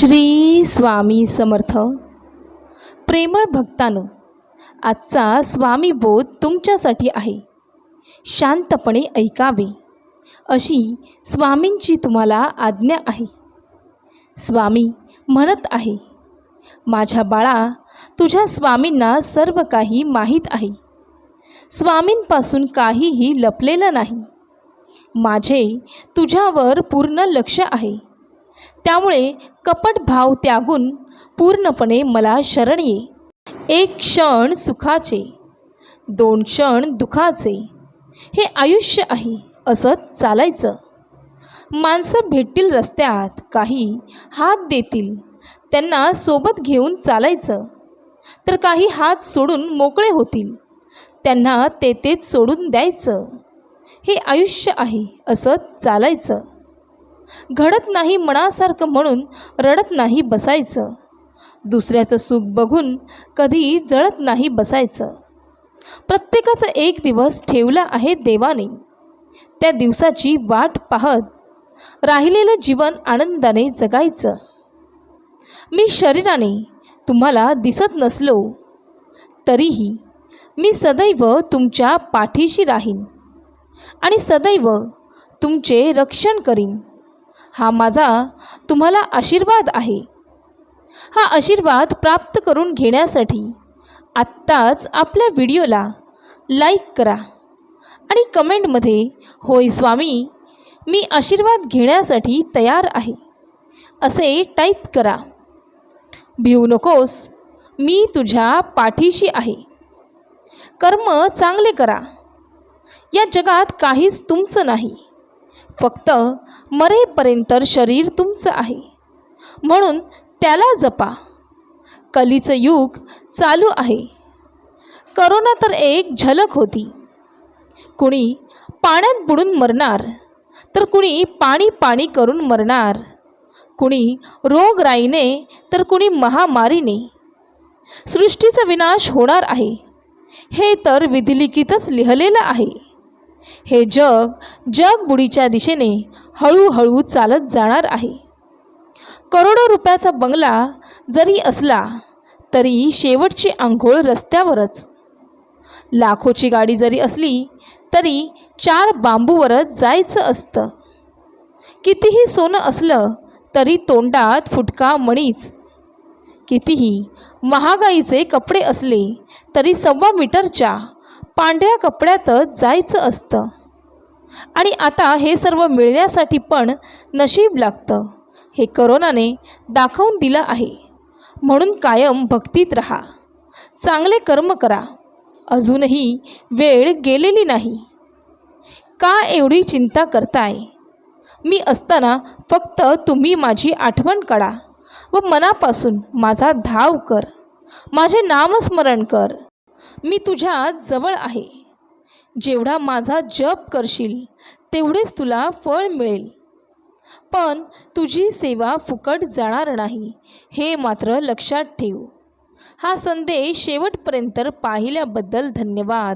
श्री स्वामी समर्थ. प्रेमळ भक्तानो आजचा स्वामी बोध तुमच्यासाठी आहे. शांतपणे ऐकावे अशी स्वामींची तुम्हाला आज्ञा आहे. स्वामी म्हणत आहे माझ्या बाळा तुझ्या स्वामींना सर्व काही माहीत आहे. स्वामींपासून काहीही लपलेलं नाही. माझे तुझ्यावर पूर्ण लक्ष आहे. त्यामुळे कपट भाव त्यागून पूर्णपणे मला शरण ये. एक क्षण सुखाचे दोन क्षण दुखाचे हे आयुष्य आहे असं चालायचं. माणसं भेटतील रस्त्यात काही हात देतील त्यांना सोबत घेऊन चालायचं. तर काही हात सोडून मोकळे होतील त्यांना ते तेच सोडून द्यायचं. हे आयुष्य आहे असं चालायचं. घडत नाही मनासारखं म्हणून रडत नाही बसायचं. दुसऱ्याचं सुख बघून कधी जळत नाही बसायचं. प्रत्येकाचा एक दिवस ठेवला आहे देवाने. त्या दिवसाची वाट पाहत राहिलेलं जीवन आनंदाने जगायचं. मी शरीराने तुम्हाला दिसत नसलो तरीही मी सदैव तुमच्या पाठीशी राहीन आणि सदैव तुमचे रक्षण करीन. हा माझा तुम्हाला आशीर्वाद आहे. हा आशीर्वाद प्राप्त करून घेण्यासाठी आत्ताच आपल्या व्हिडिओला लाईक करा आणि कमेंटमध्ये होय स्वामी मी आशीर्वाद घेण्यासाठी तयार आहे. असे टाईप करा. भिवू नकोस मी तुझ्या पाठीशी आहे. कर्म चांगले करा. या जगात काहीच तुमचं नाही. फक्त मरेपर्यंत शरीर तुमचं आहे. म्हणून त्याला जपा. कलीचं युग चालू आहे. करोना तर एक झलक होती. कुणी पाण्यात बुडून मरणार तर कुणी पाणी पाणी करून मरणार. कुणी रोगराईने तर कुणी महामारीने. सृष्टीचा विनाश होणार आहे. हे तर विधिलिखितच लिहिलेलं आहे. हे जग जगबुडीच्या दिशेने हळूहळू चालत जाणार आहे. करोडो रुपयाचा बंगला जरी असला तरी शेवटची आंघोळ रस्त्यावरच. लाखोची गाडी जरी असली तरी चार बांबूवरच जायचं असतं. कितीही सोनं असलं तरी तोंडात फुटका मणीच. कितीही महागाईचे कपडे असले तरी सव्वा मीटरच्या पांढऱ्या कपड्यातच जायचं असतं. आणि आता हे सर्व मिळण्यासाठी पण नशीब लागतं. हे करोनाने दाखवून दिलं आहे. म्हणून कायम भक्तीत राहा. चांगले कर्म करा. अजूनही वेळ गेलेली नाही. का एवढी चिंता करताय? मी असताना फक्त तुम्ही माझी आठवण काढा व मनापासून माझा धाव कर. माझे नामस्मरण कर. मी तुझ्या जवळ आहे. जेवढा माझा जप करशील तेवढेच तुला फळ मिळेल. पण तुझी सेवा फुकट जाणार नाही हे मात्र लक्षात ठेव. हा संदेश शेवटपर्यंत पाहिल्याबद्दल धन्यवाद.